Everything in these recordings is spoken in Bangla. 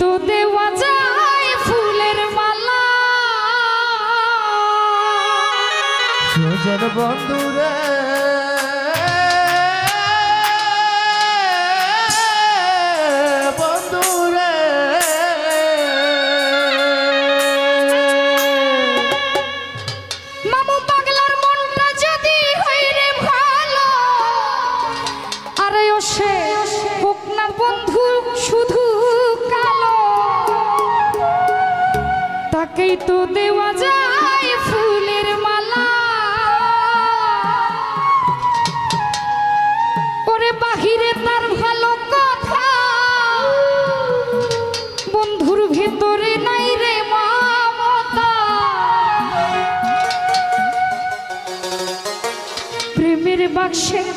তো দেওয়া যায় ফুলের মালা। বন্ধুরা ফুলের মালা। ওরে বাহিরে তার ভালো কথা। বন্ধুর ভেতরে নাই রে বাক্সে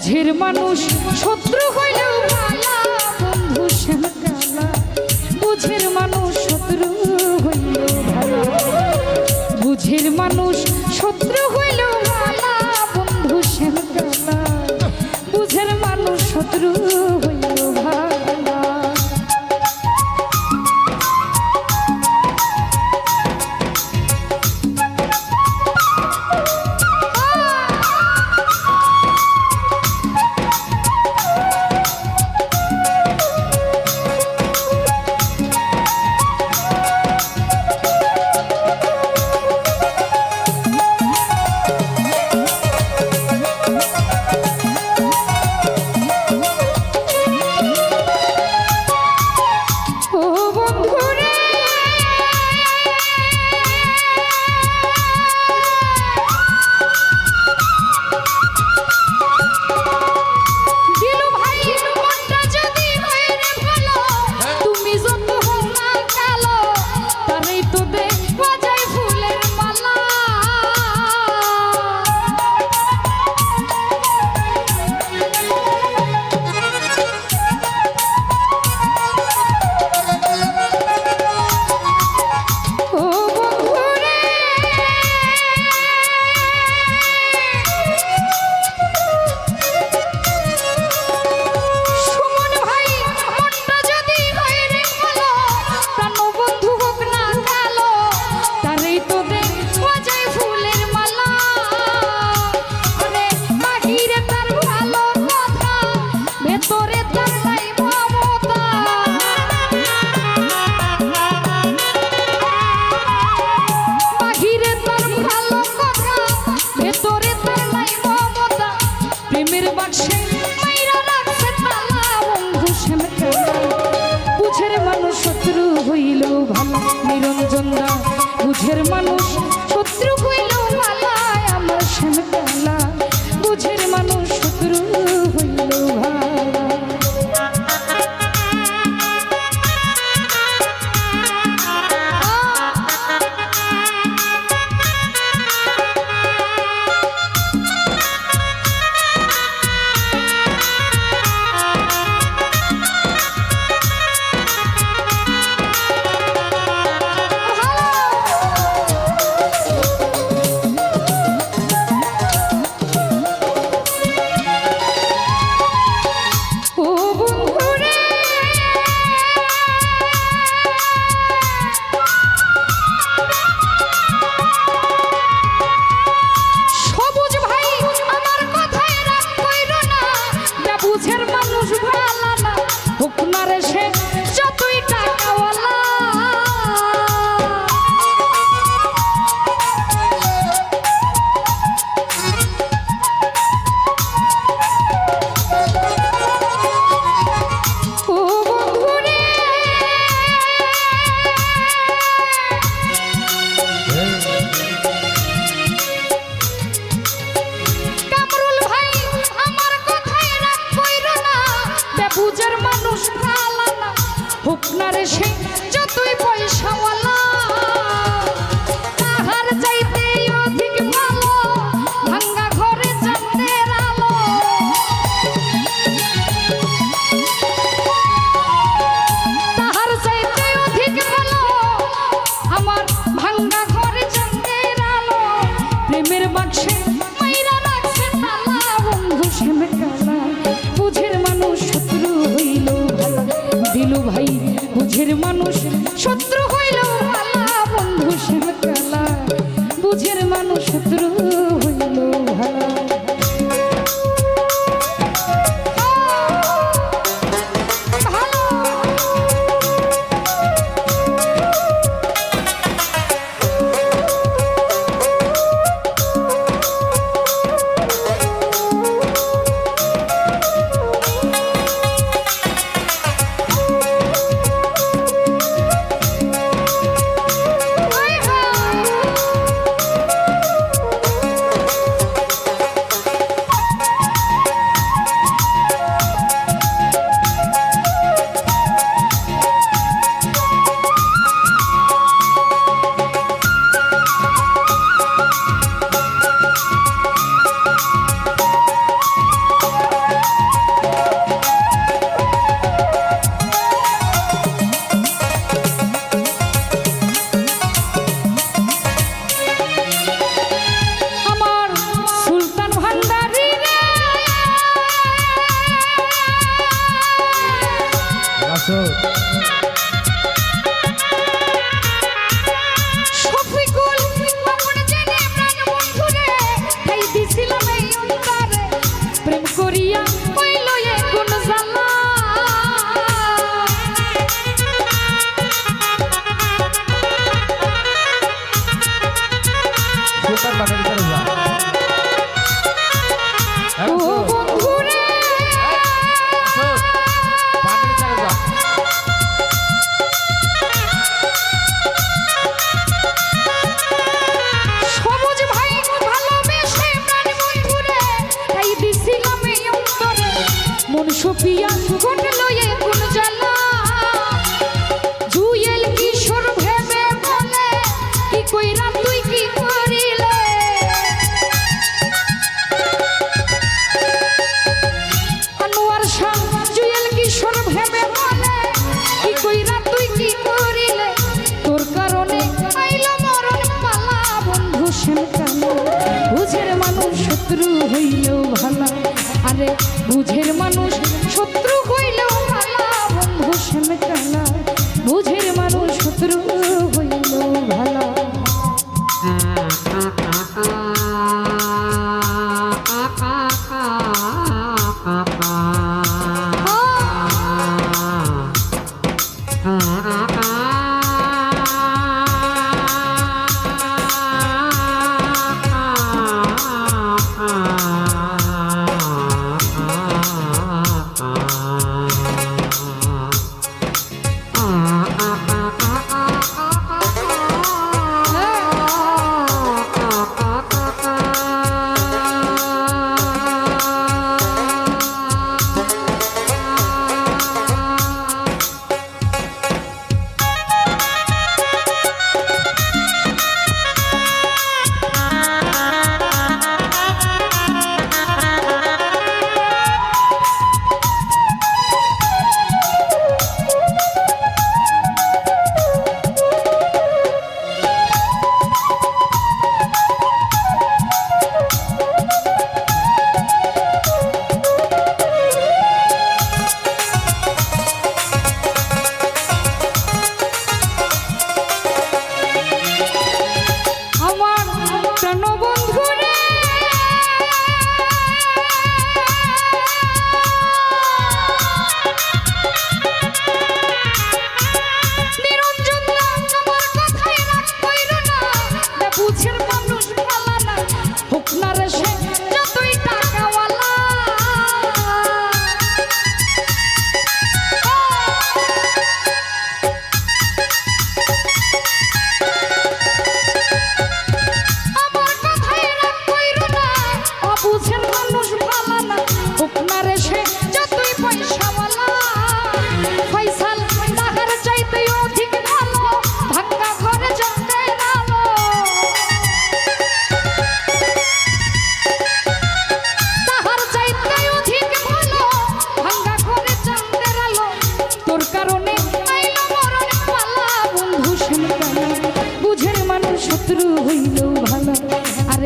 বুঝের মানুষ শত্রু হইলেও বন্ধু বুঝের মানুষ শত্রু হইলেও বুঝের মানুষ শত্রু la বুঝের মানুষ শত্রু হইল বন্ধু সে বুঝের মানুষ শত্রু শত্রু হইলেও ভালা। আরে বুঝের মানুষ শত্রু হইলেও ভালা। বন্ধু সেমে চালা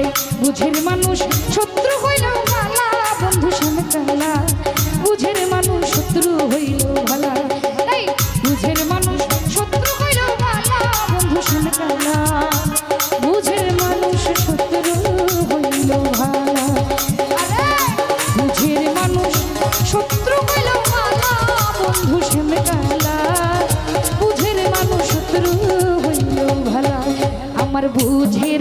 রে বুঝের মানুষ শত্রু হইল ভালা, বন্ধু সামনে বুঝের মানুষ শত্রু হইল ভালা। বুঝের মানুষ শত্রু হইল ভালা, বন্ধু বুঝের মানুষ শত্রু হইল ভালা। বুঝের মানুষ শত্রু হইল ভালা, বন্ধু বুঝের মানুষ শত্রু হইল ভালা। আমার বুঝে